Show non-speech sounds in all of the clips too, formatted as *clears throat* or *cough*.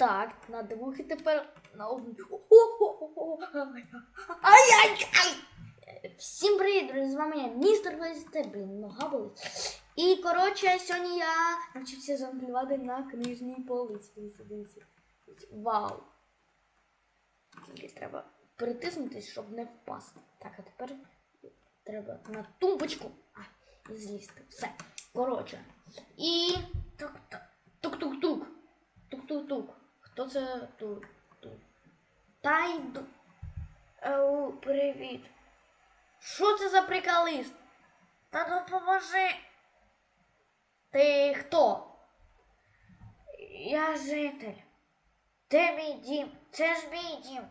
Так, на двох і тепер на одну. Ай-яй-яй! Всім привіт, друзі! З вами я, містер Глазістер, блін, нога болить. І, коротше, сьогодні я навчився жонглювати на книжній полиці. Вау! Тільки треба притиснутись, щоб не впасти. Так, а тепер треба на тумбочку. А, і злізти. Все. Коротше. І тук-тук. Тук-тук-тук. Тук-тук-тук. Хто це тут? Та йду. Ау, привіт. Що це за приколист? Та допоможи. Ти хто? Я житель. Де мій дім? Це ж мій дім.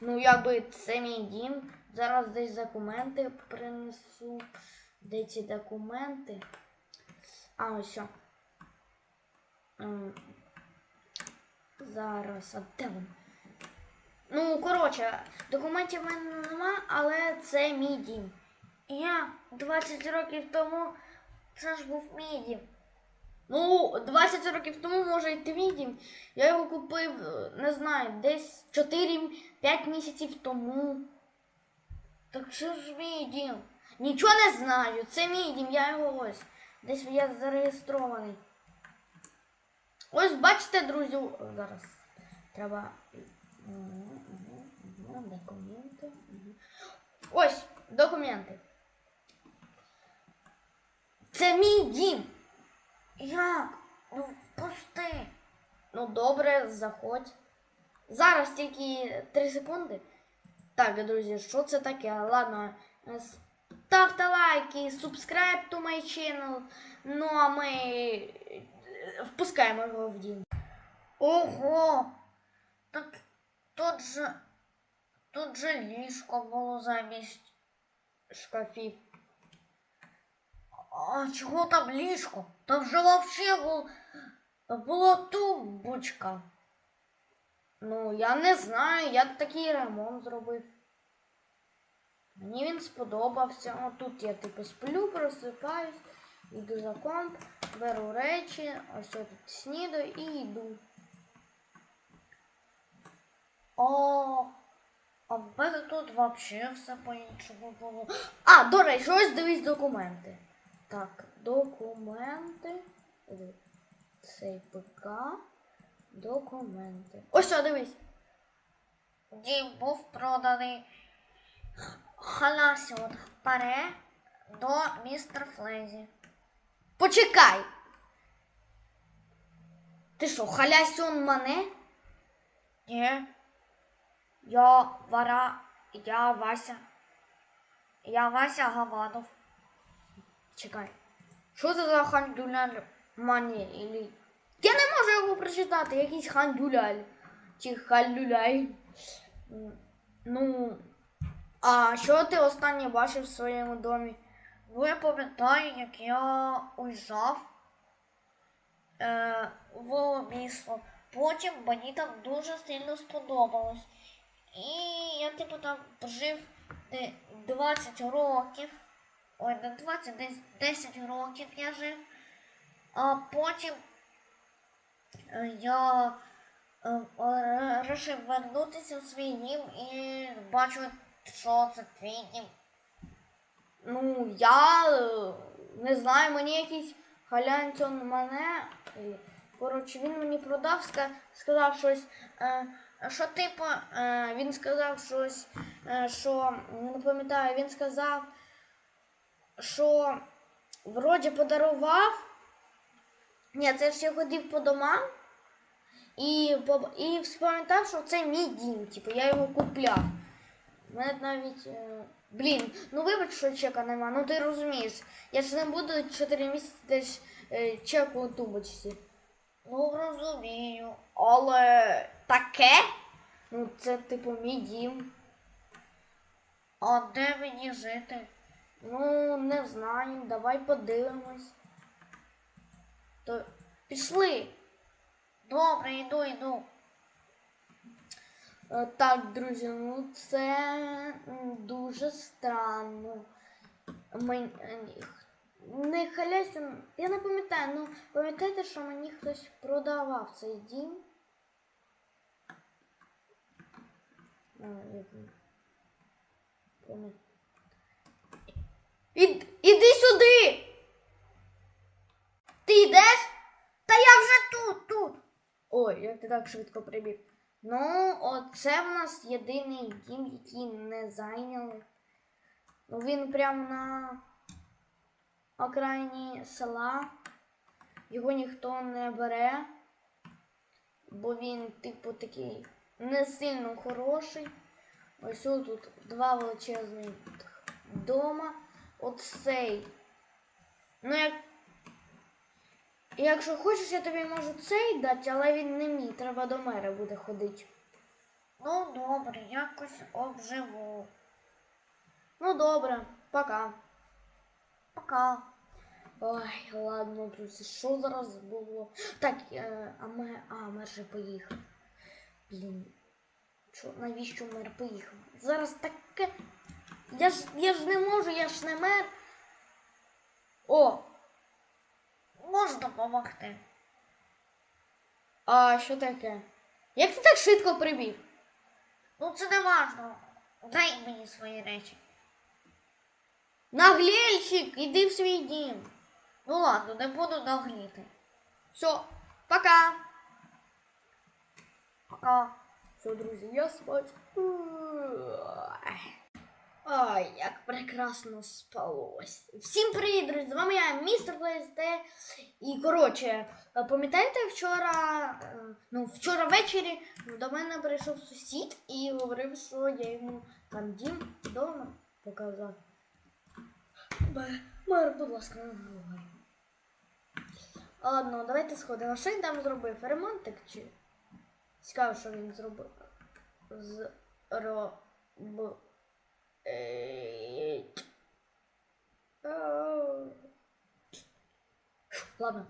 Ну, якби це мій дім. Зараз десь документи принесу. Де ці документи? А, ось. Зараз, а де він? Ну, коротше, документів в мене нема, але це мій дім. Я 20 років тому це ж був мій дім. Ну, 20 років тому, може, і твій дім. Я його купив, е, не знаю, десь 4-5 місяців тому. Так це ж мій дім. Нічого не знаю. Це мій дім, я його ось. Десь я зареєстрований. Ось бачите, друзі, зараз треба. Документи. Ось документи. Це мій дім. Як? Ну, пусти. Ну, добре, заходь. Зараз тільки 3 секунди. Так, друзі, що це таке? Ладно. Ставте лайки, subscribe to my channel. Ну, а ми впускаємо його в дім. Ого! Так тут же тут же ліжко було замість шкафів. А чого там ліжко? Там же вообще бу- була тумбочка. Ну, я не знаю, я такий ремонт зробив. Мені він сподобався. О, тут я типу сплю, просипаюсь, йду за комп, беру речі, ось тут снідаю і йду. О, а в мене тут взагалі все по-іншому було. А, до речі, ось дивись документи. Так, документи. Цей ПК. Документи. Ось що, дивись. Дім був проданий Халасіон Паре до містер Флезі. Почекай. Ти що, халясьон мене? Ні. Я Вара, я Вася. Я Вася Гаванов. Чекай. Що це за хандюляль мані? Ілі... Я не можу його прочитати, якийсь хандюляль. Чи халюляй. Ну. А що ти останнє бачив в своєму домі? Я пам'ятаю, як я уїжджав е, в місто. Потім мені там дуже сильно сподобалось. І я типу там жив 20 років. Ой, не 20, десь 10 років я жив. А потім е, я е, вирішив вернутися в свій дім і бачу, що це твій дім. Ну, я е, не знаю, мені якийсь халянцон мене. е, Коротше, він мені продав, сказав щось. Е, що типу, він сказав щось, що не пам'ятаю, він сказав, що вроді подарував. Ні, це ж я ходив по домам і, і спам'ятав, що це мій дім. Типу, я його купляв. У мене навіть. Е... Блін, ну вибач, що чека нема, ну ти розумієш. Я ж не буду 4 місяці десь е, чеку у тумбочці. Ну, розумію. Але таке? Ну, це типу мій дім. А де мені жити? Ну, не знаю, давай подивимось. То пішли. Добре, йду, йду. Е, так, друзі, ну це дуже странно. Мені... Е, не халясю, я не пам'ятаю, ну пам'ятаєте, що мені хтось продавав цей дім. Ід... Іди сюди! Ти йдеш? Та я вже тут, тут! Ой, як ти так швидко прибіг. Ну, оце в нас єдиний дім, який не зайняли. Ну, він прямо на окраїні села. Його ніхто не бере, бо він, типу, такий не сильно хороший. Ось тут два величезних дома. Оцей. Ну, як Якщо хочеш, я тобі можу цей дати, але він не мій, треба до мера буде ходити. Ну, добре, якось обживу. Ну добре, пока. Пока. Ой, ладно, друзі, що зараз було? Так, е, а мер, а, мер же поїхав. Блін. Чо, навіщо мер поїхав? Зараз таке. Я ж, я ж не можу, я ж не мер. О, Можна допомогти. а що таке? Як ти так швидко прибіг? Ну це не важно. Дай мені свої речі. Наглельщик, іди в свій дім. Ну ладно, не буду нагліти. Все, пока. Пока. Все, друзі, я спать. Ай, як прекрасно спалось. Всім привіт, друзі! З вами я, містер ПСТ. І коротше, пам'ятаєте, вчора, е, ну, вчора ввечері до мене прийшов сусід і говорив, що я йому там дім вдома показав. Мер, будь ласка, не говори. Ладно, давайте сходимо. Що він там зробив? Ремонтик чи? Цікаво, що він зробив. Зробив. Ладно.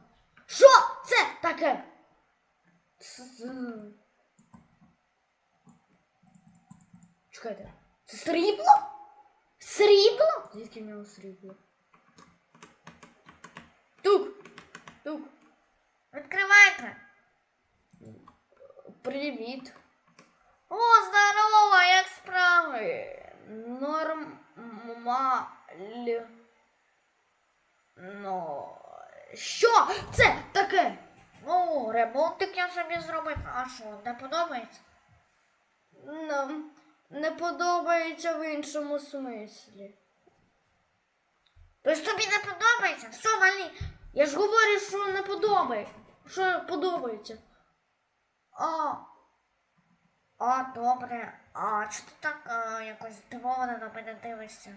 Що це таке? З- Чекайте. Це срібло? Срібло? Звідки в нього срібло? Тук. Тук. Відкривайте. Привіт. О, здорово, як справи? Нормаль. Ну. Що це таке? Ну, ремонтик я собі зробив. А що, не подобається? Нам не подобається в іншому смислі. Тож тобі не подобається? Що, валі? Я ж говорю, що не подобається. Що подобається. А, а, добре. А чи ти так а, якось здивовано на мене дивишся?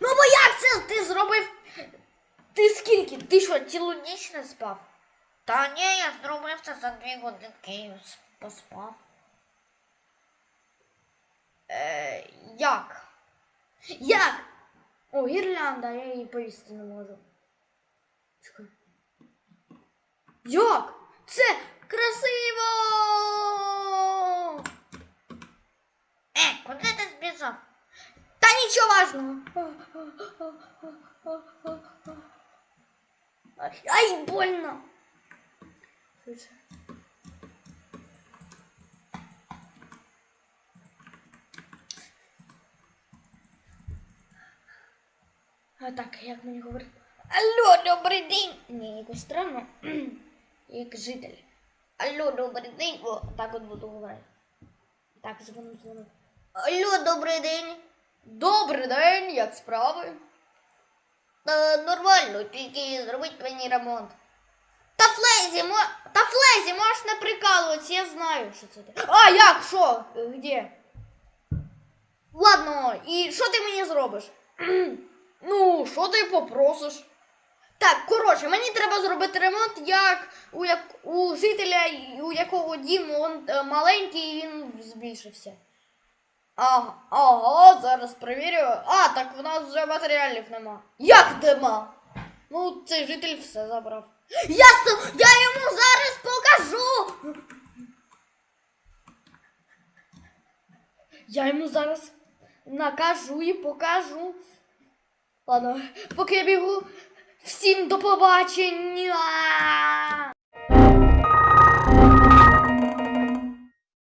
Ну бо як це ти зробив? Ти скільки? Ти що, цілу ніч не спав? Та ні, я зробив це за дві годинки і поспав. Е, як? Як? О, гірлянда, я її повісти не можу. Чекай. Як? Це красиво! Куди ти збіжав? Та нічого важного. Ай, больно. Швидше. А так, як мені говорити? Алло, добрий день! Ні, якось странно. Як житель. Алло, добрий день. О, так от буду говорити. Так, дзвону, дзвону. Алло, добрий день. Добрий день, як справи? Та нормально, тільки зробіть мені ремонт. Та Флезі, мо... Та Флезі, можеш не прикалуватися, я знаю, що це ти. А, як, що? Де? Ладно, і що ти мені зробиш? *clears throat* ну, що ти попросиш? Так, коротше, мені треба зробити ремонт, як у, як, у жителя, у якого дім он е, маленький, і він збільшився. Ага, ага, зараз перевірю. А, так в нас вже матеріалів нема. Як нема? Ну, цей житель все забрав. Ясно, я йому зараз покажу. Я йому зараз накажу і покажу. Ладно, поки я бігу. Всім до побачення.